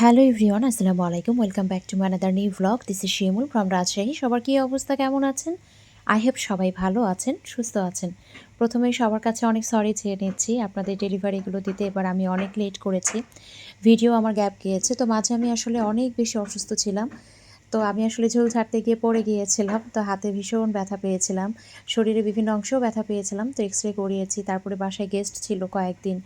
Hello everyone আসসালামু আলাইকুম welcome back to মানাদার new blog this is Shimul from Rajshahi সবার কী অবস্থা? কেমন আছেন? আই হোপ সবাই ভালো আছেন, সুস্থ আছেন। প্রথমে সবার কাছে অনেক সরি চেয়ে নিচ্ছি। আপনাদের ডেলিভারিগুলো দিতে এবার আমি অনেক লেট করেছি। ভিডিও আমার গ্যাপ গিয়েছে। তো মাঝে আমি আসলে অনেক বেশি অসুস্থ ছিলাম। তো আমি আসলে ঝোল ছাড়তে গিয়ে পড়ে গিয়েছিলাম। তো হাতে ভীষণ ব্যথা পেয়েছিলাম। শরীরে বিভিন্ন অংশেও ব্যথা পেয়েছিলাম। তো এক্স রে করিয়েছি। তারপরে বাসায় গেস্ট ছিল কয়েকদিন।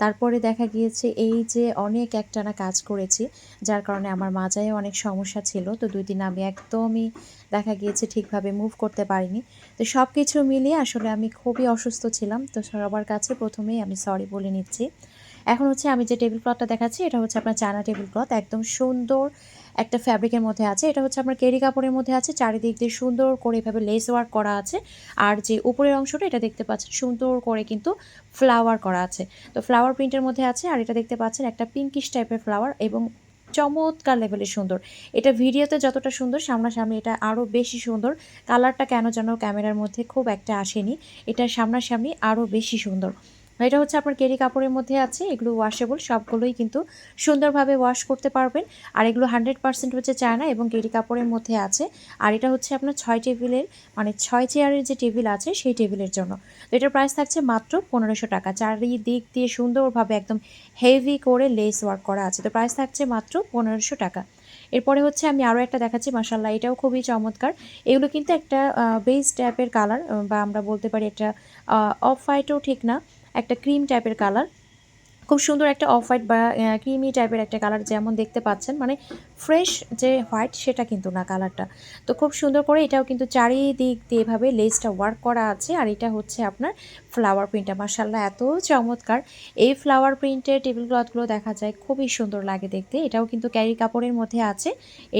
তারপরে দেখা গিয়েছে এই যে অনেক একটানা কাজ করেছি, যার কারণে আমার মাজায় অনেক সমস্যা ছিল। তো দুই দিন আমি একদমই দেখা গিয়েছে ঠিকভাবে মুভ করতে পারিনি। তো সব কিছু মিলিয়ে আসলে আমি খুবই অসুস্থ ছিলাম। তো সবার কাছে প্রথমেই আমি সরি বলে নিচ্ছি। এখন হচ্ছে আমি যে টেবিল ক্লথটা দেখাচ্ছি, এটা হচ্ছে আপনার চানা টেবিল ক্লথ একদম সুন্দর একটা ফ্যাব্রিকের মধ্যে আছে, এটা হচ্ছে আপনার কেরি কাপড়ের মধ্যে আছে, চারিদিক দিয়ে সুন্দর করে এভাবে লেস ওয়ার্ক করা আছে, আর যে উপরের অংশটা এটা দেখতে পাচ্ছেন, সুন্দর করে কিন্তু ফ্লাওয়ার করা আছে। তো ফ্লাওয়ার প্রিন্টের মধ্যে আছে, আর এটা দেখতে পাচ্ছেন একটা পিঙ্কিশ টাইপের ফ্লাওয়ার এবং চমৎকার লেভেলের সুন্দর। এটা ভিডিওতে যতটা সুন্দর, সামনাসামনি এটা আরও বেশি সুন্দর। কালারটা কেন যেন ক্যামেরার মধ্যে খুব একটা আসেনি, এটা সামনাসামনি আরও বেশি সুন্দর। এটা হচ্ছে আপনার কেরি কাপড়ের মধ্যে আছে, এগুলো ওয়াশেবল সবগুলোই কিন্তু সুন্দরভাবে ওয়াশ করতে পারবেন। আর এগুলো হান্ড্রেড পার্সেন্ট হচ্ছে চায়না এবং কেরি কাপড়ের মধ্যে আছে। আর এটা হচ্ছে আপনার ছয় টেবিলের মানে ছয় চেয়ারের যে টেবিল আছে, সেই টেবিলের জন্য। তো এটার প্রাইস থাকছে মাত্র পনেরোশো টাকা। চারিদিক দিয়ে সুন্দরভাবে একদম হেভি করে লেস ওয়ার্ক করা আছে। তো প্রাইস থাকছে মাত্র পনেরোশো টাকা। এরপরে হচ্ছে আমি আরও একটা দেখাচ্ছি মাসাল্লাহ এটাও খুবই চমৎকার। এগুলো কিন্তু একটা বেস টাইপের কালার বা আমরা বলতে পারি এটা অফ হোয়াইটও ঠিক না। একটা ক্রিম টাইপের কালার খুব সুন্দর একটা অফ হোয়াইট বা ক্রিমি টাইপের একটা কালার যেমন দেখতে পাচ্ছেন মানে ফ্রেশ যে হোয়াইট সেটা কিন্তু না কালারটা তো খুব সুন্দর করে এটাও কিন্তু চারিদিক দিয়ে এভাবে লেসটা ওয়ার্ক করা আছে আর এটা হচ্ছে আপনার ফ্লাওয়ার প্রিন্টটা মার্শাল্লাহ এত চমৎকার। এই ফ্লাওয়ার প্রিন্টের টেবিল ক্লথগুলো দেখা যায়, খুবই সুন্দর লাগে দেখতে। এটাও কিন্তু ক্যারি কাপড়ের মধ্যে আছে,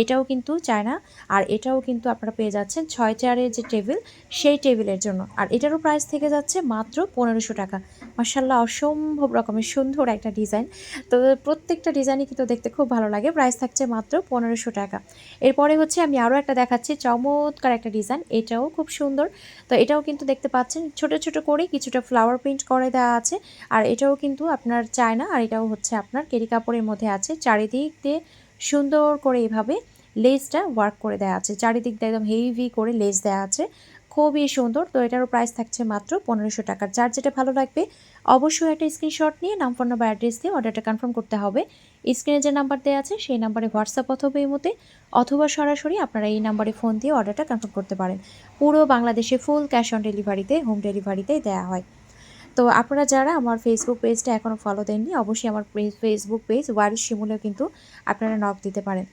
এটাও কিন্তু চায়না। আর এটাও কিন্তু আপনারা পেয়ে যাচ্ছেন ছয় চেয়ারের যে টেবিল সেই টেবিলের জন্য। আর এটারও প্রাইস থেকে যাচ্ছে মাত্র পনেরোশো টাকা। মার্শাল্লাহ অসম্ভব রকমের সুন্দর একটা ডিজাইন। তো প্রত্যেকটা ডিজাইনই কিন্তু দেখতে খুব ভালো লাগে। প্রাইস থাকছে মাত্র পনেরোশো টাকা। এরপরে হচ্ছে আমি আরও একটা দেখাচ্ছি, চমৎকার একটা ডিজাইন। এটাও খুব সুন্দর। তো এটাও কিন্তু দেখতে পাচ্ছেন, ছোট ছোট করে কিছুটা ফ্লাওয়ার প্রিন্ট করে দেওয়া আছে। আর এটাও কিন্তু আপনার চায়না, আর এটাও হচ্ছে আপনার কেরি কাপড়ের মধ্যে আছে। চারিদিক দিয়ে সুন্দর করে এভাবে লেসটা ওয়ার্ক করে দেওয়া আছে। চারিদিক দিয়ে একদম হেভি করে লেস দেওয়া আছে। খুবই সুন্দর। তো এটারও প্রাইস থাকছে মাত্র পনেরোশো টাকার যার যেটা ভালো লাগবে, অবশ্যই একটা স্ক্রিনশট নিয়ে নাম ফোন নাম্বার অ্যাড্রেস দিয়ে অর্ডারটা কনফার্ম করতে হবে। স্ক্রিনে যে নাম্বার দেওয়া আছে, সেই নাম্বারে হোয়াটসঅ্যাপ অথবা এই মতে অথবা সরাসরি আপনারা এই নাম্বারে ফোন দিয়ে অর্ডারটা কনফার্ম করতে পারেন। পুরো বাংলাদেশে ফুল ক্যাশ অন ডেলিভারিতে হোম ডেলিভারিতে দেওয়া হয়। তো আপনারা যারা আমার ফেসবুক পেজটা এখনও ফলো দেননি, অবশ্যই আমার ফেসবুক পেজ ওয়ারিশ শিমুলেও কিন্তু আপনারা নক দিতে পারেন।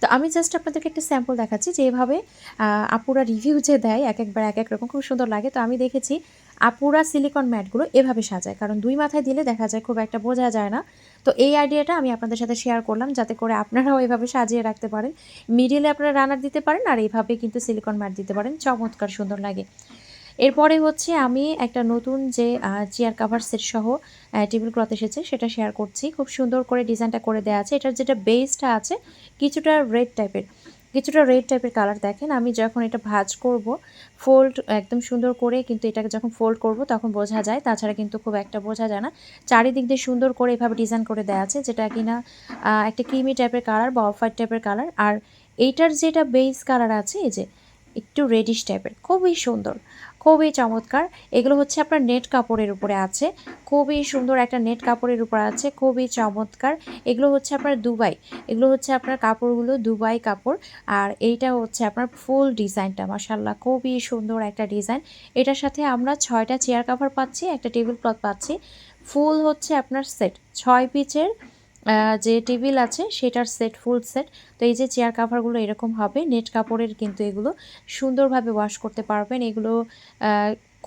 তো আমি জাস্ট আপনাদেরকে একটা স্যাম্পল দেখাচ্ছি যে এভাবে আপুরা রিভিউ যে দেয়, এক একবার এক এক রকম, খুব সুন্দর লাগে। তো আমি দেখেছি আপুরা সিলিকন ম্যাটগুলো এভাবে সাজায়। কারণ দুই মাথায় দিলে দেখা যায় খুব একটা বোঝা যায় না। তো এই আইডিয়াটা আমি আপনাদের সাথে শেয়ার করলাম যাতে করে আপনারাও এভাবে সাজিয়ে রাখতে পারেন। মিডিলে আপনারা রানার দিতে পারেন আর এইভাবে কিন্তু সিলিকন ম্যাট দিতে পারেন। চমৎকার সুন্দর লাগে। এরপরে হচ্ছে আমি একটা নতুন যে চেয়ার কাভার সেট সহ টেবিল ক্লথ এসেছে, সেটা শেয়ার করছি। খুব সুন্দর করে ডিজাইনটা করে দেওয়া আছে। এটার যেটা বেসটা আছে, কিছুটা রেড টাইপের কিছুটা রেড টাইপের কালার দেখেন। আমি যখন এটা ভাজ করব ফোল্ড একদম সুন্দর করে কিন্তু এটাকে যখন ফোল্ড করব, তখন বোঝা যায়। তাছাড়া কিন্তু খুব একটা বোঝা যায় না। চারিদিক দিয়ে সুন্দর করে এভাবে ডিজাইন করে দেওয়া আছে, যেটা কিনা একটা ক্রিমি টাইপের কালার বা অফ হোয়াইট টাইপের কালার আর এইটার যেটা বেস কালার আছে, এই যে, একটু রেডিশ টাইপের খুবই সুন্দর। খুবই চমৎকার। এগুলো হচ্ছে আপনার নেট কাপড়ের উপরে আছে। খুবই সুন্দর একটা নেট কাপড়ের উপর আছে, খুবই চমৎকার। এগুলো হচ্ছে আপনার দুবাই। এগুলো হচ্ছে আপনার কাপড়গুলো দুবাই কাপড়। আর এইটা হচ্ছে আপনার ফুল ডিজাইনটা মাসাল্লাহ খুবই সুন্দর একটা ডিজাইন। এটার সাথে আমরা ছয়টা চেয়ার কাভার পাচ্ছি, একটা টেবিল ক্লথ পাচ্ছি। ফুল হচ্ছে আপনার সেট ছয় পিচের যে টেবিল আছে সেটার সেট, ফুল সেট। তো এই যে চেয়ার কাভারগুলো এরকম হবে, নেট কাপড়ের কিন্তু এগুলো সুন্দরভাবে ওয়াশ করতে পারবেন। এগুলো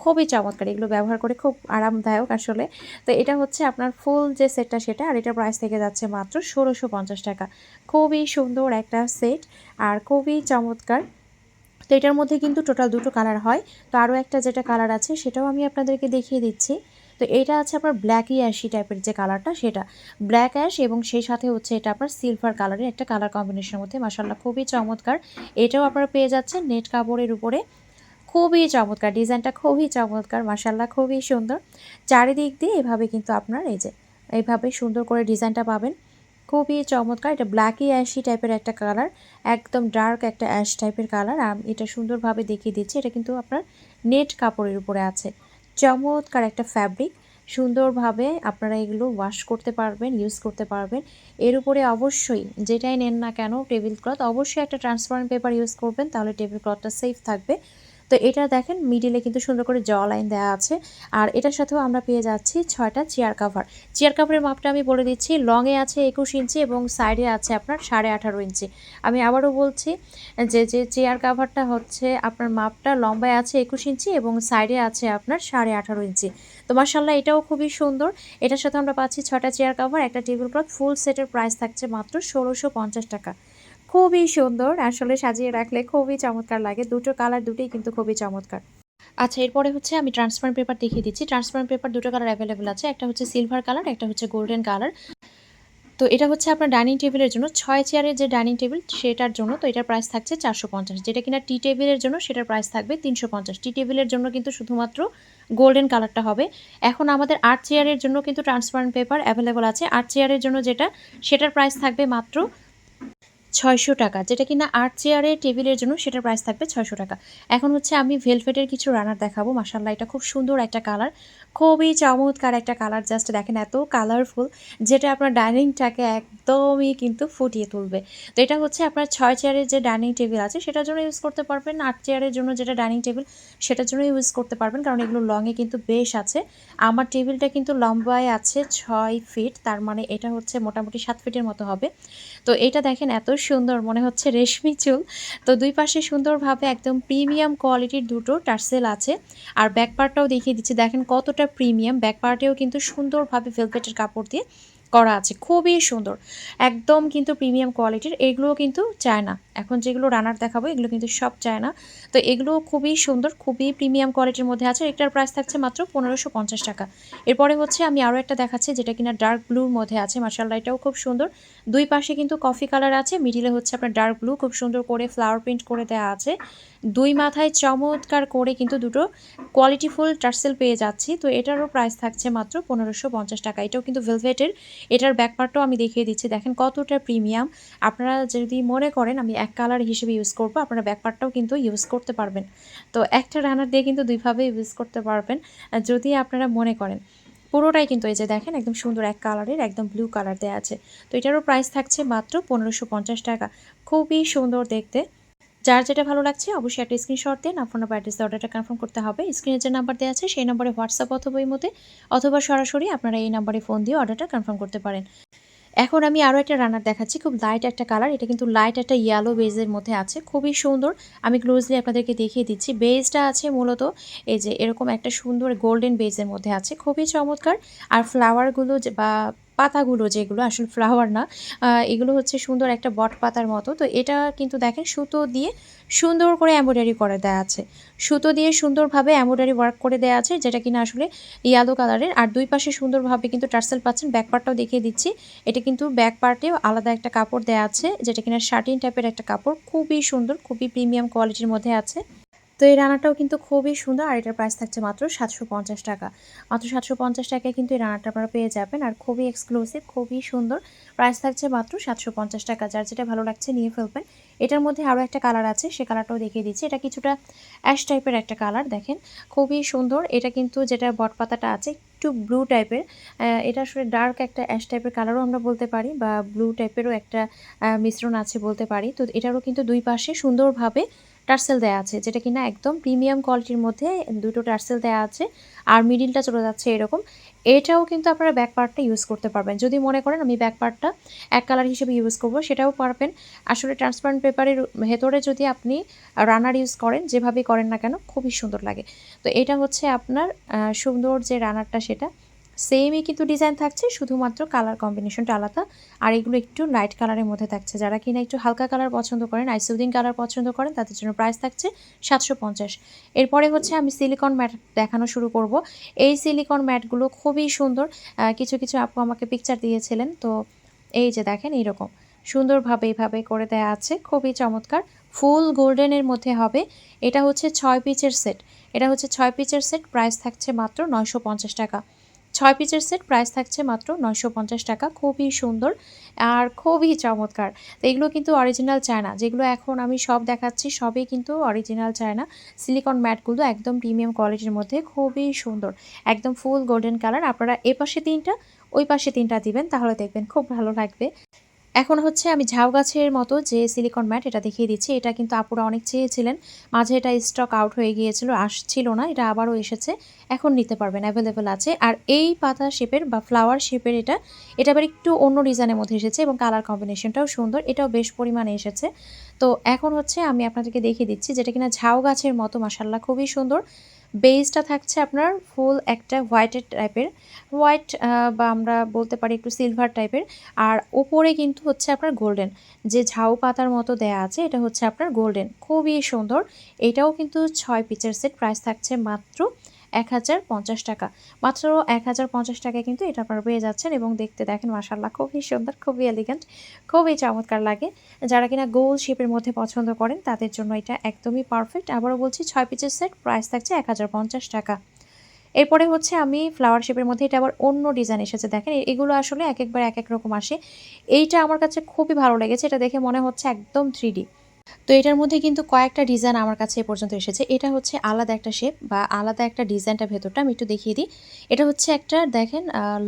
খুবই চমৎকার। এগুলো ব্যবহার করে খুব আরামদায়ক আসলে। তো এটা হচ্ছে আপনার ফুল যে সেটটা সেটা, আর এটার প্রাইস থেকে যাচ্ছে মাত্র ষোলোশো পঞ্চাশ টাকা। খুবই সুন্দর একটা সেট আর খুবই চমৎকার। তো এটার মধ্যে কিন্তু টোটাল দুটো কালার হয়। তো আরও একটা যেটা কালার আছে সেটাও আমি আপনাদেরকে দেখিয়ে দিচ্ছি। তো এটা আছে আপনার ব্ল্যাকই অ্যাশি টাইপের যে কালারটা সেটা ব্ল্যাক অ্যাশ এবং সেই সাথে হচ্ছে এটা আপনার সিলভার কালারের একটা কালার কম্বিনেশনের মধ্যে মাসাল্লাহ খুবই চমৎকার। এটাও আপনারা পেয়ে যাচ্ছেন নেট কাপড়ের উপরে। খুবই চমৎকার ডিজাইনটা খুবই চমৎকার মাসাল্লাহ খুবই সুন্দর। চারিদিক দিয়ে এভাবে কিন্তু আপনার এই যে এইভাবে সুন্দর করে ডিজাইনটা পাবেন। খুবই চমৎকার, এটা ব্ল্যাকি অ্যাশি টাইপের একটা কালার একদম ডার্ক একটা অ্যাশ টাইপের কালার এটা সুন্দরভাবে দেখিয়ে দিচ্ছি, এটা কিন্তু আপনার নেট কাপড়ের উপরে আছে। চমৎকার একটা ফ্যাব্রিক সুন্দরভাবে আপনারা এগুলো ওয়াশ করতে পারবেন ইউজ করতে পারবেন। এর উপরে অবশ্যই যেটাই নেন না কেন টেবিল ক্লথ অবশ্যই একটা ট্রান্সপারেন্ট পেপার ইউজ করবেন, তাহলে টেবিল ক্লথটা সেফ থাকবে। তো এটা দেখেন মিডিলে কিন্তু সুন্দর করে জ লাইন দেওয়া আছে। আর এটার সাথেও আমরা পেয়ে যাচ্ছি ছয়টা চেয়ার কাভার চেয়ার কাভারের মাপটা আমি বলে দিচ্ছি লংয়ে আছে একুশ ইঞ্চি এবং সাইডে আছে আপনার সাড়ে আঠারো ইঞ্চি। আমি আবারও বলছি যে যে চেয়ার কাভারটা হচ্ছে আপনার মাপটা লম্বায় আছে একুশ ইঞ্চি এবং সাইডে আছে আপনার সাড়ে আঠারো ইঞ্চি। তো মার্শাল্লাহ এটাও খুবই সুন্দর। এটার সাথে আমরা পাচ্ছি ছটা চেয়ার কাভার একটা টেবিল ক্লথ ফুল সেটের প্রাইস থাকছে মাত্র ষোলোশো পঞ্চাশ টাকা। খুবই সুন্দর। আসলে সাজিয়ে রাখলে খুবই চমৎকার লাগে। দুটো কালার দুটোই কিন্তু খুবই চমৎকার। আচ্ছা এরপরে হচ্ছে আমি ট্রান্সপারেন্ট পেপার দেখিয়ে দিচ্ছি। ট্রান্সপারেন্ট পেপার দুটো কালার অ্যাভেলেবেল আছে। একটা হচ্ছে সিলভার কালার একটা হচ্ছে গোল্ডেন কালার তো এটা হচ্ছে আপনার ডাইনিং টেবিলের জন্য। ছয় চেয়ারের যে ডাইনিং টেবিল সেটার জন্য তো এটার প্রাইস থাকছে চারশো পঞ্চাশ। যেটা কিনা টি টেবিলের জন্য, সেটার প্রাইস থাকবে তিনশো পঞ্চাশ। টি টেবিলের জন্য কিন্তু শুধুমাত্র গোল্ডেন কালারটা হবে। এখন আমাদের আট চেয়ারের জন্য কিন্তু ট্রান্সপারেন্ট পেপার অ্যাভেলেবল আছে। আট চেয়ারের জন্য যেটা, সেটার প্রাইস থাকবে মাত্র ছয়শো টাকা, যেটা কিনা আর্ট চেয়ারের টেবিলের জন্য সেটার প্রাইস থাকবে ছয়শো টাকা। এখন হচ্ছে আমি ভেলভেটের কিছু রানার দেখাবো মাসাল্লাহ এটা খুব সুন্দর একটা কালার খুবই চমৎকার একটা কালার জাস্ট দেখেন এত কালারফুল যেটা আপনার ডাইনিংটাকে একদমই কিন্তু ফুটিয়ে তুলবে। তো এটা হচ্ছে আপনার ছয় চেয়ারের যে ডাইনিং টেবিল আছে, সেটার জন্য ইউজ করতে পারবেন। আট চেয়ারের জন্য যেটা ডাইনিং টেবিল সেটার জন্য ইউজ করতে পারবেন, কারণ এগুলো লংয়ে কিন্তু বেশ আছে। আমার টেবিলটা কিন্তু লম্বায় আছে ছয় ফিট তার মানে এটা হচ্ছে মোটামুটি সাত ফিটের মতো হবে। তো এটা দেখেন এত সুন্দর, মনে হচ্ছে রেশমি চুল। তো দুই পাশে সুন্দরভাবে একদম প্রিমিয়াম কোয়ালিটির দুটো টার্সেল আছে। আর ব্যাক পার্টটাও দেখিয়ে দিচ্ছি। দেখেন কতটা প্রিমিয়াম। ব্যাক পার্টেও কিন্তু সুন্দরভাবে ভেলভেটের কাপড় দিয়ে করা আছে। খুবই সুন্দর। একদম কিন্তু প্রিমিয়াম কোয়ালিটির এগুলোও কিন্তু চায় না এখন যেগুলো রানার দেখাবো, এগুলো কিন্তু সব চায় না তো এগুলো খুবই সুন্দর, খুবই প্রিমিয়াম কোয়ালিটির মধ্যে আছে। এটার প্রাইস থাকছে মাত্র পনেরোশো পঞ্চাশ টাকা। এরপরে হচ্ছে আমি আরও একটা দেখাচ্ছি, যেটা কিনা ডার্ক ব্লুর মধ্যে আছে। মার্শাল্লাহ এটাও খুব সুন্দর। দুই পাশে কিন্তু কফি কালার আছে। মিডিলে হচ্ছে আপনার ডার্ক ব্লু খুব সুন্দর করে ফ্লাওয়ার প্রিন্ট করে দেওয়া আছে। দুই মাথায় চমৎকার করে কিন্তু দুটো কোয়ালিটিফুল টার্সেল পেয়ে যাচ্ছি। তো এটারও প্রাইস থাকছে মাত্র পনেরোশো পঞ্চাশ টাকা। এটাও কিন্তু ভেলভেটের এটার ব্যাকপার্টটাও আমি দেখিয়ে দিচ্ছি। দেখেন কতটা প্রিমিয়াম আপনারা যদি মনে করেন আমি এক কালার হিসেবে ইউজ করব, আপনারা ব্যাকপার্টটাও কিন্তু ইউজ করতে পারবেন। তো একটা রানার দিয়ে কিন্তু দুইভাবে ইউজ করতে পারবেন। যদি আপনারা মনে করেন, পুরোটাই কিন্তু এই যে দেখেন একদম সুন্দর এক কালারের একদম ব্লু কালার দেওয়া আছে। তো এটারও প্রাইস থাকছে মাত্র পনেরোশো টাকা। খুবই সুন্দর দেখতে। যার যেটা ভালো লাগছে, অবশ্যই একটা স্ক্রিনশট দেন। আপনার নাম্বার অ্যাড্রেস অর্ডারটা কনফার্ম করতে হবে। স্ক্রিনে যে নাম্বার দেওয়া আছে, সেই নম্বরে হোয়াটসঅ্যাপ অথবা এই মধ্যে অথবা সরাসরি আপনারা এই নাম্বারে ফোন দিয়ে অর্ডারটা কনফার্ম করতে পারেন। এখন আমি আরও একটা রানার দেখাচ্ছি, খুব লাইট একটা কালার এটা কিন্তু লাইট একটা ইয়েলো বেজের মধ্যে আছে, খুবই সুন্দর। আমি ক্লোজলি আপনাদেরকে দেখিয়ে দিচ্ছি। বেজটা আছে মূলত এই যে এরকম একটা সুন্দর গোল্ডেন বেজের মধ্যে আছে, খুবই চমৎকার। আর ফ্লাওয়ারগুলো বা পাতাগুলো যেগুলো, আসলে ফ্লাওয়ার না এগুলো হচ্ছে সুন্দর একটা বট পাতার মতো। তো এটা কিন্তু দেখেন সুতো দিয়ে সুন্দর করে এম্ব্রয়ডারি করে দেওয়া আছে। সুতো দিয়ে সুন্দরভাবে এম্ব্রয়ডারি ওয়ার্ক করে দেওয়া আছে, যেটা কিনা আসলে ইয়ালো কালারের আর দুই পাশে সুন্দরভাবে কিন্তু টার্সেল পাচ্ছেন ব্যাক পার্টটাও দেখিয়ে দিচ্ছি। এটা কিন্তু ব্যাক পার্টেও আলাদা একটা কাপড় দেওয়া আছে, যেটা কিনা শার্টিন টাইপের একটা কাপড়। খুবই সুন্দর, খুবই প্রিমিয়াম কোয়ালিটির মধ্যে আছে। তো এই রানাটাও কিন্তু খুবই সুন্দর, আর এটার প্রাইস থাকছে মাত্র সাতশো পঞ্চাশ টাকা। মাত্র সাতশো পঞ্চাশ টাকায় কিন্তু এই রানাটা আপনারা পেয়ে যাবেন, আর খুবই এক্সক্লুসিভ খুবই সুন্দর। প্রাইস থাকছে মাত্র সাতশো পঞ্চাশ টাকা, যার যেটা ভালো লাগছে নিয়ে ফেলবেন। এটার মধ্যে আরও একটা কালার আছে, সে কালারটাও দেখিয়ে দিচ্ছি। এটা কিছুটা অ্যাশ টাইপের একটা কালার দেখেন। খুবই সুন্দর। এটা কিন্তু যেটা বটপাতাটা আছে, একটু ব্লু টাইপের এটা আসলে ডার্ক একটা অ্যাশ টাইপের কালারও আমরা বলতে পারি, বা ব্লু টাইপেরও একটা মিশ্রণ আছে বলতে পারি। তো এটারও কিন্তু দুই পাশে সুন্দরভাবে টার্সেল দেওয়া আছে, যেটা কিনা একদম প্রিমিয়াম কোয়ালিটির মধ্যে দুটো টার্সেল দেওয়া আছে আর মিডিলটা চলে যাচ্ছে এরকম। এটাও কিন্তু আপনারা ব্যাক পার্টটা ইউজ করতে পারবেন। যদি মনে করেন আমি ব্যাক পার্টটা এক কালার হিসেবে ইউজ করব, সেটাও পারবেন। আসলে ট্রান্সপারেন্ট পেপারের ভেতরে যদি আপনি রানার ইউজ করেন যেভাবে করেন না কেন, খুবই সুন্দর লাগে। তো এটা হচ্ছে আপনার সুন্দর যে রানারটা সেটা সেমই কিন্তু ডিজাইন থাকছে, শুধুমাত্র কালার কম্বিনেশনটা আলাদা। আর এগুলো একটু লাইট কালারের মধ্যে থাকছে। যারা কিনা একটু হালকা কালার পছন্দ করেন আইসুদিন কালার পছন্দ করেন, তাদের জন্য প্রাইস থাকছে সাতশো পঞ্চাশ। এরপরে হচ্ছে আমি সিলিকন ম্যাট দেখানো শুরু করব। এই সিলিকন ম্যাটগুলো খুবই সুন্দর। কিছু কিছু আপু আমাকে পিকচার দিয়েছিলেন। তো এই যে দেখেন, এইরকম। সুন্দরভাবে এইভাবে করে দেয়া আছে। খুবই চমৎকার। ফুল গোল্ডেনের মধ্যে হবে। এটা হচ্ছে ছয় পিচের সেট এটা হচ্ছে ছয় পিচের সেট প্রাইস থাকছে মাত্র নয়শো পঞ্চাশ টাকা। ছয় পিচের সেট প্রাইস থাকছে মাত্র নয়শো পঞ্চাশ টাকা। খুবই সুন্দর আর খুবই চমৎকার। তো এগুলো কিন্তু অরিজিনাল চায়না। যেগুলো এখন আমি সব দেখাচ্ছি, সবই কিন্তু অরিজিনাল চায়না। সিলিকন ম্যাটগুলো একদম প্রিমিয়াম কোয়ালিটির মধ্যে খুবই সুন্দর। একদম ফুল গোল্ডেন কালার আপনারা এ পাশে তিনটা ওই পাশে তিনটা দিবেন, তাহলে দেখবেন খুব ভালো লাগবে। এখন হচ্ছে আমি ঝাউ গাছের মতো যে সিলিকন ম্যাট এটা দেখিয়ে দিচ্ছি, এটা কিন্তু আপুরা অনেক চেয়েছিলেন। মাঝে এটা স্টক আউট হয়ে গিয়েছিল, আসছিল না, এটা আবারও এসেছে। এখন নিতে পারবেন অ্যাভেলেবেল আছে। আর এই পাতা শেপের বা ফ্লাওয়ার শেপের এটা এটা আবার একটু অন্য ডিজাইনের মধ্যে এসেছে এবং কালার কম্বিনেশনটাও সুন্দর, এটাও বেশ পরিমাণে এসেছে। তো এখন হচ্ছে আমি আপনাদেরকে দেখিয়ে দিচ্ছি যেটা কিনা ঝাউ গাছের মতো মাসাল্লাহ খুবই সুন্দর। বেসটা থাকছে আপনার ফুল একটা হোয়াইটের টাইপের হোয়াইট বা আমরা বলতে পারি একটু সিলভার টাইপের আর ওপরে কিন্তু হচ্ছে আপনার গোল্ডেন যে ঝাউ পাতার মতো দেয়া আছে, এটা হচ্ছে আপনার গোল্ডেন খুবই সুন্দর। এটাও কিন্তু ছয় পিচের সেট প্রাইস থাকছে মাত্র এক হাজার পঞ্চাশ টাকা। মাত্র এক হাজার পঞ্চাশ টাকায় কিন্তু এটা আপনারা পেয়ে যাচ্ছেন এবং দেখতে দেখেন মাসাল্লাহ খুবই সুন্দর, খুবই এলিগেন্ট খুবই চমৎকার লাগে। যারা কিনা গোল শেপের মধ্যে পছন্দ করেন, তাদের জন্য এটা একদমই পারফেক্ট আবারও বলছি, ছয় পিচের সেট প্রাইস থাকছে এক হাজার পঞ্চাশ টাকা। এরপরে হচ্ছে আমি ফ্লাওয়ার শেপের মধ্যে এটা আবার অন্য ডিজাইন এসেছে। দেখেন এগুলো আসলে এক একবার এক এক রকম আসে। এইটা আমার কাছে খুবই ভালো লেগেছে, এটা দেখে মনে হচ্ছে একদম থ্রি তো এটার মধ্যে কিন্তু কয়েকটা ডিজাইন আমার কাছে এ পর্যন্ত এসেছে। এটা হচ্ছে আলাদা একটা শেপ বা আলাদা একটা ডিজাইনটা ভেতরটা আমি একটু দেখিয়ে দিই। এটা হচ্ছে একটা, দেখেন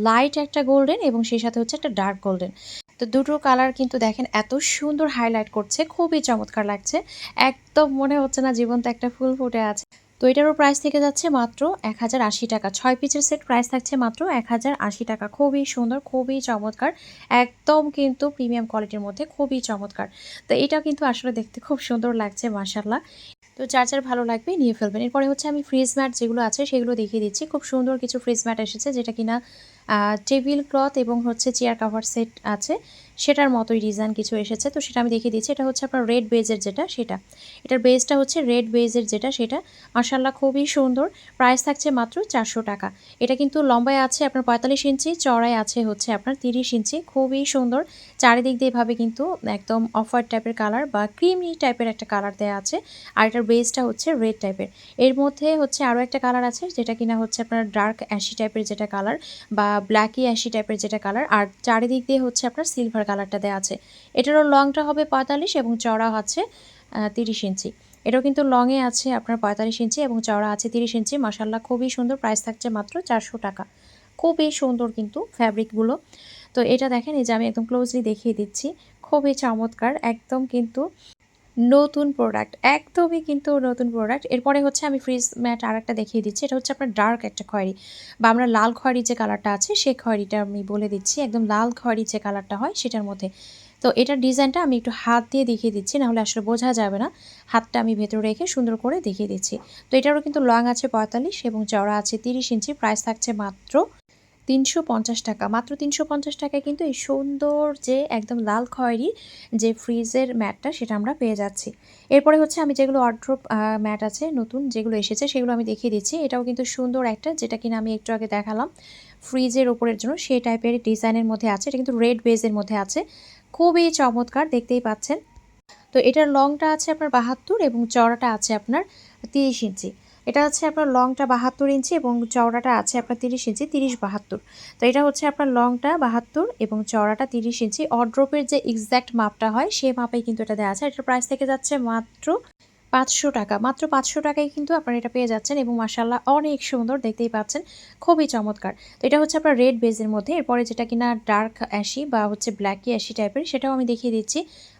লাইট একটা গোল্ডেন এবং সেই সাথে হচ্ছে একটা ডার্ক গোল্ডেন তো দুটো কালার কিন্তু দেখেন এত সুন্দর হাইলাইট করছে, খুবই চমৎকার লাগছে। একদম মনে হচ্ছে না জীবন্ত একটা ফুল ফুটে আছে। তো এটারও প্রাইস থেকে যাচ্ছে মাত্র এক হাজার আশি টাকা। ছয় পিসের সেট প্রাইস থাকছে মাত্র এক হাজার আশি টাকা। খুবই সুন্দর, খুবই চমৎকার, একদম কিন্তু প্রিমিয়াম কোয়ালিটির মধ্যে খুবই চমৎকার। তো এটা কিন্তু আসলে দেখতে খুব সুন্দর লাগছে মার্শাল্লাহ তো যার যার ভালো লাগবে নিয়ে ফেলবেন। এরপরে হচ্ছে আমি ফ্রিজ ম্যাট যেগুলো আছে সেগুলো দেখিয়ে দিচ্ছি। খুব সুন্দর কিছু ফ্রিজ ম্যাট এসেছে যেটা কিনা টেবিল ক্লথ এবং হচ্ছে চেয়ার কাভার সেট আছে। সেটার মতোই ডিজাইন কিছু এসেছে, তো সেটা আমি দেখিয়ে দিচ্ছি। এটা হচ্ছে আপনার রেড বেজের যেটা, সেটা। এটার বেজটা হচ্ছে রেড বেজের যেটা, সেটা। মার্শাল্লাহ খুবই সুন্দর। প্রাইস থাকছে মাত্র চারশো টাকা। এটা কিন্তু লম্বায় আছে, আপনার পঁয়তাল্লিশ ইঞ্চি চড়ায় আছে হচ্ছে আপনার তিরিশ ইঞ্চি। খুবই সুন্দর। চারিদিক দিয়ে এভাবে কিন্তু একদম অফ হোয়াইট টাইপের কালার বা ক্রিমি টাইপের একটা কালার দেওয়া আছে। আর এটার বেসটা হচ্ছে রেড টাইপের এর মধ্যে হচ্ছে আরও একটা কালার আছে, যেটা কিনা হচ্ছে আপনার ডার্ক অ্যাশি টাইপের যেটা কালার বা ব্ল্যাকি অ্যাশি টাইপের যেটা কালার আর চারিদিক দিয়ে হচ্ছে আপনার সিলভার কালারটা দেওয়া আছে। এটারও লংটা হবে পঁয়তাল্লিশ এবং চড়া আছে তিরিশ ইঞ্চি। এটাও কিন্তু লংয়ে আছে আপনার পঁয়তাল্লিশ ইঞ্চি এবং চওড়া আছে তিরিশ ইঞ্চি। মাসাল্লাহ খুবই সুন্দর প্রাইস থাকছে মাত্র চারশো টাকা। খুবই সুন্দর কিন্তু ফ্যাব্রিকগুলো তো এটা দেখেন, এই যে আমি একদম ক্লোজলি দেখিয়ে দিচ্ছি। খুবই চমৎকার, একদম কিন্তু নতুন প্রোডাক্ট একদমই কিন্তু নতুন প্রোডাক্ট এরপরে হচ্ছে আমি ফ্রিজ ম্যাট আর একটা দেখিয়ে দিচ্ছি, এটা হচ্ছে আপনার ডার্ক একটা খয়েরি। বা আমরা লাল খয়েরি যে কালারটা আছে, সেই খয়েরিটা আমি বলে দিচ্ছি, একদম লাল খয়েরি যে কালারটা হয় সেটার মধ্যে। তো এটার ডিজাইনটা আমি একটু হাত দিয়ে দেখিয়ে দিচ্ছি, নাহলে আসলে বোঝা যাবে না। হাতটা আমি ভেতরে রেখে সুন্দর করে দেখিয়ে দিচ্ছি। তো এটারও কিন্তু লং আছে পঁয়তাল্লিশ এবং চওড়া আছে তিরিশ ইঞ্চি প্রাইস থাকছে মাত্র তিনশো পঞ্চাশ টাকা। মাত্র তিনশো পঞ্চাশ টাকায় কিন্তু এই সুন্দর যে একদম লাল খয়েরি যে ফ্রিজের ম্যাটটা সেটা আমরা পেয়ে যাচ্ছি। এরপরে হচ্ছে আমি যেগুলো অর্ড্রপ ম্যাট আছে, নতুন যেগুলো এসেছে সেগুলো আমি দেখিয়ে দিচ্ছি। এটাও কিন্তু সুন্দর একটা, যেটা কিনা আমি একটু আগে দেখালাম। ফ্রিজের ওপরের জন্য সেই টাইপের ডিজাইনের মধ্যে আছে, এটা কিন্তু রেড বেজের মধ্যে আছে। খুবই চমৎকার, দেখতেই পাচ্ছেন। তো এটার লংটা আছে আপনার বাহাত্তর এবং চড়াটা আছে আপনার তিরিশ ইঞ্চি। এটা হচ্ছে আপনার লংটা বাহাত্তর ইঞ্চি এবং চওড়াটা আছে আপনার তিরিশ ইঞ্চি, তিরিশ বাহাত্তর। তো এটা হচ্ছে আপনার লংটা বাহাত্তর এবং চওড়াটা তিরিশ ইঞ্চি। অড্রপের যে এক্স্যাক্ট মাপটা হয় সেই মাপেই কিন্তু এটা দেওয়া আছে। এটার প্রাইস থেকে যাচ্ছে মাত্র পাঁচশো টাকা। মাত্র পাঁচশো টাকায় কিন্তু আপনারা এটা পেয়ে যাচ্ছেন এবং মাসাল্লাহ অনেক সুন্দর দেখতেই পাচ্ছেন। খুবই চমৎকার। তো এটা হচ্ছে আপনার রেড বেজের মধ্যে। এরপরে যেটা কিনা ডার্ক অ্যাশি বা হচ্ছে ব্ল্যাকি অ্যাশি টাইপের সেটাও আমি দেখিয়ে দিচ্ছি।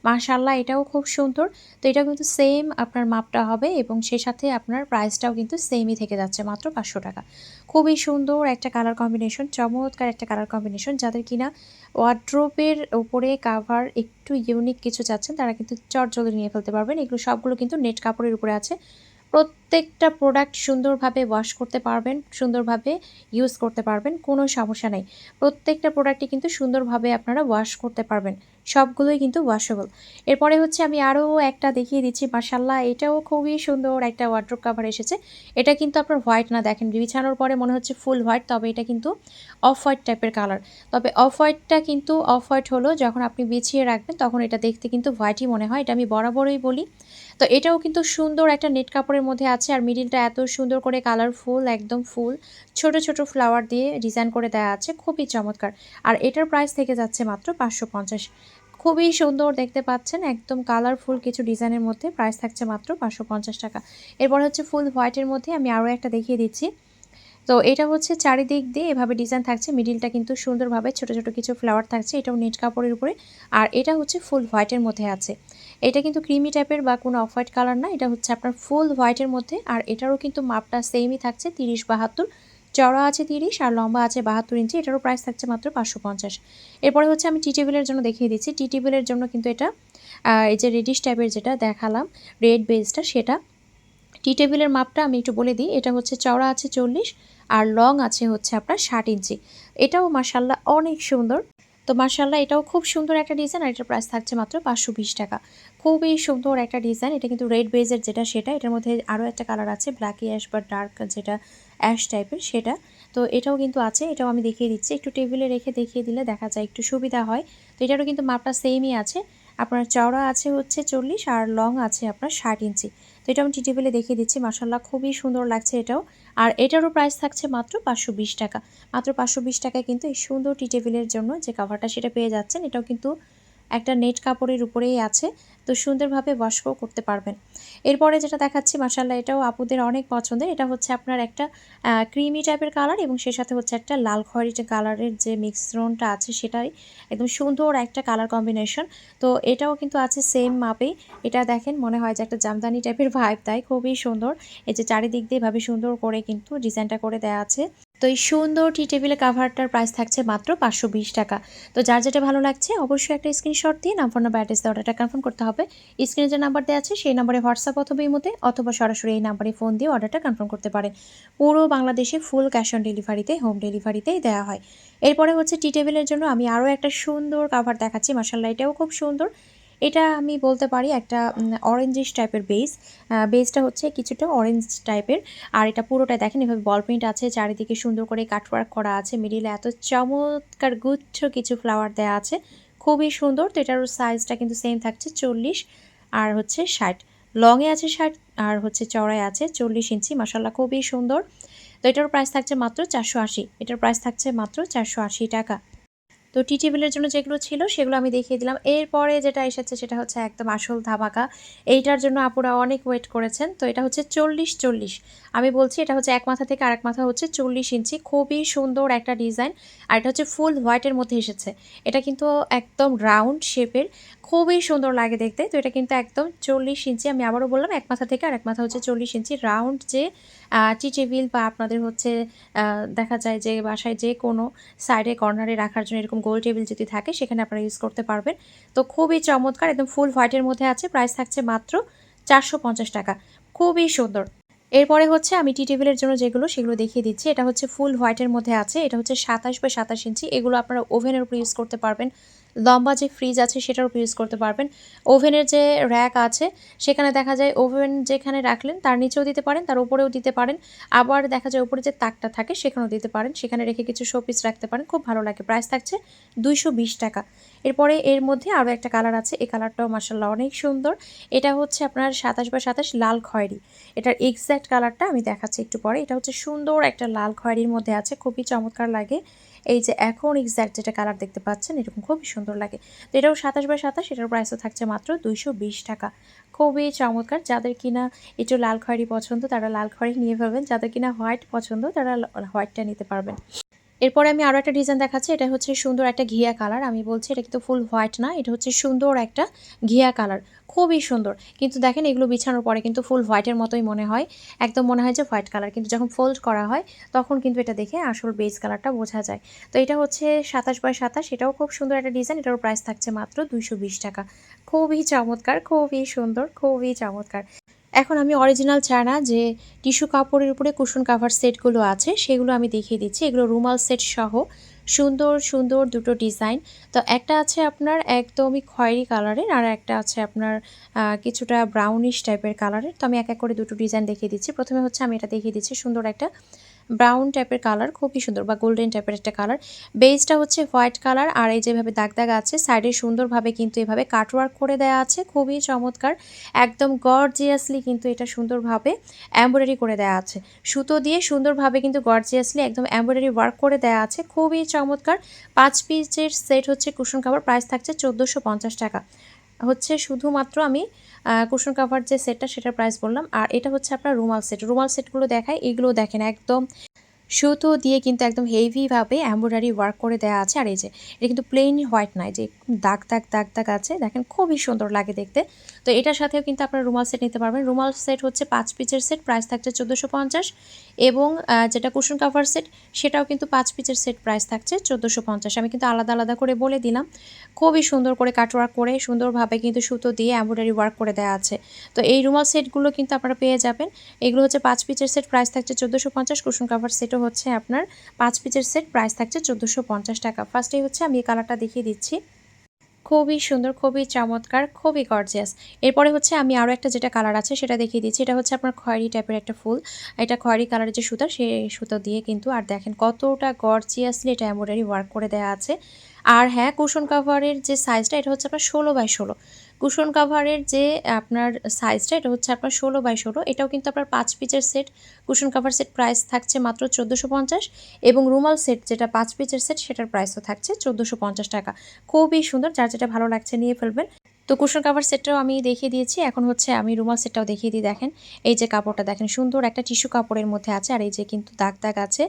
মাশাল্লাহ এটাও খুব সুন্দর। তো এটা কিন্তু সেম আপনার মাপটা হবে এবং সে সাথে আপনার প্রাইসটাও কিন্তু সেমই থেকে যাচ্ছে মাত্র পাঁচশো টাকা। খুবই সুন্দর একটা কালার কম্বিনেশন চমৎকার একটা কালার কম্বিনেশন যাদের কিনা ওয়ার্ড্রোপের উপরে কাভার একটু ইউনিক কিছু চাচ্ছেন, তারা কিন্তু চটজলদি নিয়ে ফেলতে পারবেন। এগুলো সবগুলো কিন্তু নেট কাপড়ের উপরে আছে। প্রত্যেকটা প্রোডাক্ট সুন্দরভাবে ওয়াশ করতে পারবেন, সুন্দরভাবে ইউজ করতে পারবেন, কোনো সমস্যা নেই। প্রত্যেকটা প্রোডাক্টই কিন্তু সুন্দরভাবে আপনারা ওয়াশ করতে পারবেন। সবগুলোই কিন্তু ওয়াশেবল এরপরে হচ্ছে আমি আরও একটা দেখিয়ে দিচ্ছি মার্শাল্লাহ এটাও খুবই সুন্দর একটা ওয়ার্ড্রোপ কাভার এসেছে। এটা কিন্তু আপনার হোয়াইট না, দেখেন, বিছানোর পরে মনে হচ্ছে ফুল হোয়াইট তবে এটা কিন্তু অফ হোয়াইট টাইপের কালার তবে অফ হোয়াইটটা কিন্তু অফ হোয়াইট হলো যখন আপনি বিছিয়ে রাখবেন, তখন এটা দেখতে কিন্তু হোয়াইটই মনে হয়। এটা আমি বরাবরই বলি। তো এটাও কিন্তু সুন্দর একটা নেট কাপড়ের মধ্যে আছে আর মিডিলটা এত সুন্দর করে কালারফুল একদম ফুল। ছোট ছোট ফ্লাওয়ার দিয়ে ডিজাইন করে দেওয়া আছে, খুবই চমৎকার। আর এটার প্রাইস থেকে যাচ্ছে মাত্র পাঁচশো পঞ্চাশ। খুবই সুন্দর দেখতে পাচ্ছেন, একদম কালারফুল কিছু ডিজাইনের মধ্যে প্রাইস থাকছে মাত্র পাঁচশো পঞ্চাশ টাকা। এরপর হচ্ছে ফুল হোয়াইটের মধ্যে আমি আরও একটা দেখিয়ে দিচ্ছি। তো এটা হচ্ছে চারিদিক দিয়ে এভাবে ডিজাইন থাকছে, মিডিলটা কিন্তু সুন্দরভাবে ছোট ছোট কিছু ফ্লাওয়ার থাকছে, এটাও নেট কাপড়ের উপরে। আর এটা হচ্ছে ফুল হোয়াইটের মধ্যে আছে। এটা কিন্তু ক্রিমি টাইপের বা কোনো অফ হোয়াইট কালার না, এটা হচ্ছে আপনার ফুল হোয়াইটের মধ্যে, আর এটারও কিন্তু মাপটা সেমই থাকছে, তিরিশ বাহাত্তর। চড়া আছে তিরিশ আর লম্বা আছে বাহাত্তর ইঞ্চি, এটারও প্রাইস থাকছে মাত্র পাঁচশো পঞ্চাশ। এরপরে হচ্ছে আমি টি টেবিলের জন্য দেখিয়ে দিচ্ছি। টি টেবিলের জন্য কিন্তু এটা এই যে রেডিশ টাইপের যেটা দেখালাম রেড বেসটা সেটা। টি টেবিলের মাপটা আমি একটু বলে দিই, এটা হচ্ছে চওড়া আছে চল্লিশ আর লং আছে হচ্ছে আপনার ষাট ইঞ্চি। এটাও মার্শাল্লাহ অনেক সুন্দর। তো মার্শাল্লাহ এটাও খুব সুন্দর একটা ডিজাইন আর এটার প্রাইস থাকছে মাত্র পাঁচশো বিশ টাকা। খুবই সুন্দর একটা ডিজাইন এটা কিন্তু রেড বেজের যেটা সেটা, এটার মধ্যে আরও একটা কালার আছে ব্ল্যাক অ্যাশ বা ডার্ক যেটা অ্যাশ টাইপের সেটা। তো এটাও কিন্তু আছে, এটাও আমি দেখিয়ে দিচ্ছি, একটু টেবিলে রেখে দেখিয়ে দিলে দেখা যায় একটু সুবিধা হয়। তো এটারও কিন্তু মাপটা সেমই আছে, আপনার চওড়া আছে হচ্ছে চল্লিশ, আর লং আছে আপনার ষাট ইঞ্চি। তো এটা আমি টি টেবিলে দেখিয়ে দিচ্ছি মার্শাল্লাহ খুবই সুন্দর লাগছে এটাও। আর এটারও প্রাইস থাকছে মাত্র পাঁচশো বিশ টাকা। মাত্র পাঁচশো বিশ টাকায় কিন্তু এই সুন্দর টি টেবিলের জন্য যে কাভারটা সেটা পেয়ে যাচ্ছেন, এটাও কিন্তু একটা নেট কাপড়ের উপরেই আছে, তো সুন্দরভাবে ওয়াশও করতে পারবেন। এরপরে যেটা দেখাচ্ছি মাসাল্লাহ এটাও আপুদের অনেক পছন্দের। এটা হচ্ছে আপনার একটা ক্রিমি টাইপের কালার এবং সে সাথে হচ্ছে একটা লাল খয়েরি কালারের যে মিক্সরনটা আছে, সেটাই একদম সুন্দর একটা কালার কম্বিনেশন তো এটাও কিন্তু আছে সেম মাপেই। এটা দেখেন, মনে হয় যে একটা জামদানি টাইপের ভাইব তাই খুবই সুন্দর। এই যে চারিদিক দিয়ে ভাবে সুন্দর করে কিন্তু ডিজাইনটা করে দেওয়া আছে। তো এই সুন্দর টি টেবিলের কাভারটার প্রাইস থাকছে মাত্র পাঁচশো বিশ টাকা। তো যার যেটা ভালো লাগছে, অবশ্যই একটা স্ক্রিনশট দিয়ে নাম্বার নাম্বার অ্যাড্রেস দিয়ে অর্ডারটা কনফার্ম করতে হবে। স্ক্রিনে যে নাম্বার দেওয়া আছে, সেই নাম্বারে হোয়াটসঅ্যাপ অথবা ইমোতে, অথবা সরাসরি এই নাম্বারে ফোন দিয়ে অর্ডারটা কনফার্ম করতে পারেন। পুরো বাংলাদেশে ফুল ক্যাশ অন ডেলিভারিতে হোম ডেলিভারিতেই দেওয়া হয়। এরপরে হচ্ছে টি টেবিলের জন্য আমি আরও একটা সুন্দর কাভার দেখাচ্ছি। মার্শাল্লাহ এটাও খুব সুন্দর। এটা আমি বলতে পারি একটা অরেঞ্জিশ টাইপের বেস বেসটা হচ্ছে কিছুটা অরেঞ্জ টাইপের আর এটা পুরোটা দেখেন, এভাবে বল প্রিন্ট আছে, চারিদিকে সুন্দর করে কাটওয়ার্ক করা আছে মিডিলে এত চমৎকার গুচ্ছ কিছু ফ্লাওয়ার দেওয়া আছে। খুবই সুন্দর, তো এটার সাইজটা কিন্তু সেম থাকছে চল্লিশ, আর হচ্ছে ষাট। লংয়ে আছে ষাট, আর হচ্ছে চড়ায় আছে চল্লিশ ইঞ্চি মশাল্লা খুবই সুন্দর। তো এটার প্রাইস থাকছে মাত্র চারশো আশি। এটার প্রাইস থাকছে মাত্র চারশো আশি টাকা। তো টি টেবিলের জন্য যেগুলো ছিল, সেগুলো আমি দেখিয়ে দিলাম। এরপরে যেটা এসেছে সেটা হচ্ছে একদম আসল ধামাকা। এইটার জন্য আপুরা অনেক ওয়েট করেছেন। তো এটা হচ্ছে চল্লিশ চল্লিশ। আমি বলছি এটা হচ্ছে এক মাথা থেকে আরেক মাথা হচ্ছে চল্লিশ ইঞ্চি। খুবই সুন্দর একটা ডিজাইন আর এটা হচ্ছে ফুল হোয়াইটের মধ্যে এসেছে। এটা কিন্তু একদম রাউন্ড শেপের খুবই সুন্দর লাগে দেখতে। তো এটা কিন্তু একদম চল্লিশ ইঞ্চি, আমি আবারও বললাম, এক মাথা থেকে আর এক মাথা হচ্ছে চল্লিশ ইঞ্চি রাউন্ড যে টি টেবিল বা আপনাদের হচ্ছে দেখা যায় যে বাসায় যে কোনো সাইডে কর্নারে রাখার জন্য এরকম গোল টেবিল যদি থাকে, সেখানে আপনারা ইউজ করতে পারবেন। তো খুবই চমৎকার, একদম ফুল হোয়াইটের মধ্যে আছে প্রাইস থাকছে মাত্র চারশো পঞ্চাশ টাকা। খুবই সুন্দর। এরপরে হচ্ছে আমি টি টেবিলের জন্য যেগুলো, সেগুলো দেখিয়ে দিচ্ছি। এটা হচ্ছে ফুল হোয়াইটের মধ্যে আছে, এটা হচ্ছে সাতাশ বা সাতাশ ইঞ্চি, এগুলো আপনারা ওভেনের উপর ইউজ করতে পারবেন। লম্বা যে ফ্রিজ আছে সেটার উপর ইউজ করতে পারবেন। ওভেনের যে র্যাক আছে, সেখানে দেখা যায় ওভেন যেখানে রাখলেন, তার নিচেও দিতে পারেন, তার উপরেও দিতে পারেন। আবার দেখা যায় উপরে যে তাকটা থাকে, সেখানেও দিতে পারেন। সেখানে রেখে কিছু শোপিস রাখতে পারেন, খুব ভালো লাগে। প্রাইস থাকছে দুইশো বিশ টাকা। এরপরে এর মধ্যে আরও একটা কালার আছে এই কালারটাও মার্শাল্লাহ অনেক সুন্দর। এটা হচ্ছে আপনার সাতাশ বা সাতাশ লাল খয়েরি। এটার এক্স্যাক্ট কালারটা আমি দেখাচ্ছি একটু পরে। এটা হচ্ছে সুন্দর একটা লাল খয়েরির মধ্যে আছে, খুবই চমৎকার লাগে। এই যে এখন এক্স্যাক্ট যেটা কালার দেখতে পাচ্ছেন, এরকম খুবই সুন্দর লাগে। তো এটাও সাতাশ বাই সাতাশ, এটার প্রাইসও থাকছে মাত্র দুইশো বিশ টাকা। খুবই চমৎকার, যাদের কিনা একটু লাল খয়েরি পছন্দ, তারা লাল খয়েরি নিয়ে ফেলবেন যাদের কিনা হোয়াইট পছন্দ, তারা হোয়াইটটা নিতে পারবেন। এরপরে আমি আরও একটা ডিজাইন দেখাচ্ছি, এটা হচ্ছে সুন্দর একটা ঘিয়া কালার আমি বলছি এটা কিন্তু ফুল হোয়াইট না, এটা হচ্ছে সুন্দর একটা ঘিয়া কালার খুবই সুন্দর। কিন্তু দেখেন এগুলো বিছানোর পরে কিন্তু ফুল হোয়াইটের মতোই মনে হয়। একদম মনে হয় যে হোয়াইট কালার কিন্তু যখন ফোল্ড করা হয়, তখন কিন্তু এটা দেখে আসল বেস কালারটা বোঝা যায়। তো এটা হচ্ছে সাতাশ বাই সাতাশ, এটাও খুব সুন্দর একটা ডিজাইন এটারও প্রাইস থাকছে মাত্র দুইশো বিশ টাকা। খুবই চমৎকার, খুবই সুন্দর, খুবই চমৎকার। এখন আমি অরিজিনাল ছাড়া যে টিস্যু কাপড়ের উপরে কুশন কাভার সেটগুলো আছে, সেগুলো আমি দেখিয়ে দিচ্ছি। এগুলো রুমাল সেট সহ। সুন্দর সুন্দর দুটো ডিজাইন তো একটা আছে আপনার একদমই খয়েরি কালারের, আর একটা আছে আপনার কিছুটা ব্রাউনিশ টাইপের কালারের। তো আমি এক এক করে দুটো ডিজাইন দেখিয়ে দিচ্ছি। প্রথমে হচ্ছে আমি এটা দেখিয়ে দিচ্ছি। সুন্দর একটা ব্রাউন টাইপের কালার, খুবই সুন্দর বা গোল্ডেন টাইপের একটা কালার। বেসটা হচ্ছে হোয়াইট কালার, আর এই যেভাবে দাগ দাগ আছে, সাইডে সুন্দরভাবে কিন্তু এভাবে কাটওয়ার্ক করে দেওয়া আছে, খুবই চমৎকার। একদম গর্জিয়াসলি কিন্তু এটা সুন্দরভাবে এমব্রয়ডারি করে দেওয়া আছে। সুতো দিয়ে সুন্দরভাবে কিন্তু গর্জিয়াসলি একদম এমব্রয়ডারি ওয়ার্ক করে দেওয়া আছে, খুবই চমৎকার। পাঁচ পিসের সেট হচ্ছে কুশন কাভার প্রাইস থাকছে চোদ্দোশো টাকা। হচ্ছে শুধুমাত্র আমি কুশন কাভার যে সেটটা সেটার প্রাইস বললাম, আর এটা হচ্ছে আপনার রুমাল সেট রুমাল সেটগুলো দেখায় এগুলো দেখেন একদম সুতো দিয়ে কিন্তু একদম হেভিভাবে এম্ব্রয়ডারি ওয়ার্ক করে দেওয়া আছে। আর এই যে, এটা কিন্তু প্লেন হোয়াইট নয়, যে দাগ দাগ দাগ দাগ আছে, দেখেন খুবই সুন্দর লাগে দেখতে। তো এটার সাথেও কিন্তু আপনারা রুমাল সেট নিতে পারবেন। রুমাল সেট হচ্ছে পাঁচ পিচের সেট প্রাইস থাকছে চোদ্দোশো পঞ্চাশ। এবং যেটা কুশন কাভার সেট সেটাও কিন্তু পাঁচ পিচের সেট প্রাইস থাকছে চোদ্দোশো পঞ্চাশ। আমি কিন্তু আলাদা আলাদা করে বলে দিলাম। খুবই সুন্দর করে কাটওয়ার্ক করে সুন্দরভাবে কিন্তু সুতো দিয়ে এম্ব্রয়ডারি ওয়ার্ক করে দেওয়া আছে। তো এই রুমাল সেটগুলো কিন্তু আপনারা পেয়ে যাবেন। এগুলো হচ্ছে পাঁচ পিচের সেট প্রাইস থাকছে চোদ্দোশো পঞ্চাশ কুশন কাভার সেটও হচ্ছে আপনার পাঁচ পিচের সেট প্রাইস থাকছে চোদ্দোশো পঞ্চাশ টাকা। ফার্স্টেই হচ্ছে আমি এই কালারটা দেখিয়ে দিচ্ছি। খুবই সুন্দর, খুবই চমৎকার, খুবই গর্জিয়াস এরপরে হচ্ছে আমি আরও একটা যেটা কালার আছে সেটা দেখিয়ে দিচ্ছি। এটা হচ্ছে আপনার খয়েরি টাইপের একটা ফুল। এটা খয়েরি কালারের যে সুতা সেই সুতো দিয়ে কিন্তু, আর দেখেন কতটা গর্জিয়াসলি এটা এমব্রয়ডারি ওয়ার্ক করে দেওয়া আছে। আর হ্যাঁ কুশন কাভারের যে সাইজটা এটা হচ্ছে আপনার ষোলো বাই ষোলো। কুশন কাভারের যে আপনার সাইজটা এটা হচ্ছে আপনার ষোলো বাই ষোলো, এটাও কিন্তু আপনার পাঁচ পিচের set cushion cover set price থাকছে মাত্র চোদ্দোশো পঞ্চাশ এবং রুমাল সেট যেটা পাঁচ পিচের সেট সেটার প্রাইসও থাকছে চোদ্দোশো পঞ্চাশ টাকা। খুবই সুন্দর, যার যেটা ভালো লাগছে নিয়ে ফেলবেন। তো কুশন কাভার সেটটাও আমি দেখিয়ে দিয়েছি, এখন হচ্ছে আমি রুমাল সেটটাও দেখিয়ে দিই, দেখেন। এই যে কাপড়টা দেখেন, সুন্দর একটা টিস্যু কাপড়ের মধ্যে আছে, আর এই যে কিন্তু দাগ দাগ আছে।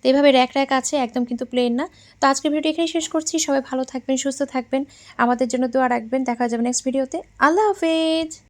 তো এইভাবে র্যাক র্যাক আছে, একদম কিন্তু প্লেন না। তো আজকের ভিডিও এখানেই শেষ করছি। সবাই ভালো থাকবেন, সুস্থ থাকবেন। আমাদের জন্য দোয়া রাখবেন। দেখা যাবে নেক্সট ভিডিওতে আল্লাহ হাফেজ!